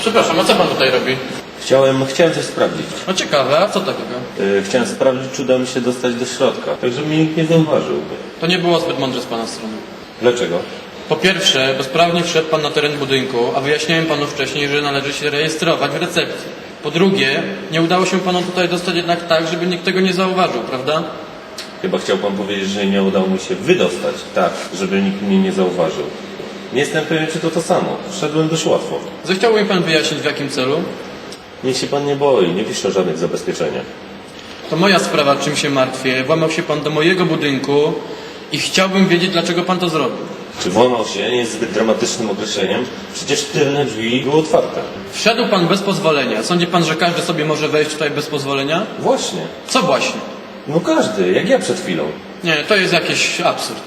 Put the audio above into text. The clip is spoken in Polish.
Przepraszam, a co pan tutaj robi? Chciałem, chciałem coś sprawdzić. No ciekawe, a co takiego? Yy, chciałem sprawdzić, czy uda mi się dostać do środka, tak żeby mnie nikt nie zauważył. To nie było zbyt mądre z pana strony. Dlaczego? Po pierwsze, bezprawnie wszedł pan na teren budynku, a wyjaśniałem panu wcześniej, że należy się rejestrować w recepcji. Po drugie, nie udało się panu tutaj dostać jednak tak, żeby nikt tego nie zauważył, prawda? Chyba chciał pan powiedzieć, że nie udało mi się wydostać, tak, żeby nikt mnie nie zauważył. Nie jestem pewien, czy to to samo. Wszedłem dość łatwo. Zechciałby mi pan wyjaśnić w jakim celu? Niech się pan nie boi, nie piszę żadnych zabezpieczeniach. To moja sprawa, czym się martwię. Włamał się pan do mojego budynku i chciałbym wiedzieć, dlaczego pan to zrobił. Czy włamał się nie jest zbyt dramatycznym określeniem? Przecież tylne drzwi były otwarte. Wszedł pan bez pozwolenia. Sądzi pan, że każdy sobie może wejść tutaj bez pozwolenia? Właśnie. Co właśnie? No każdy, jak ja przed chwilą. Nie, to jest jakiś absurd.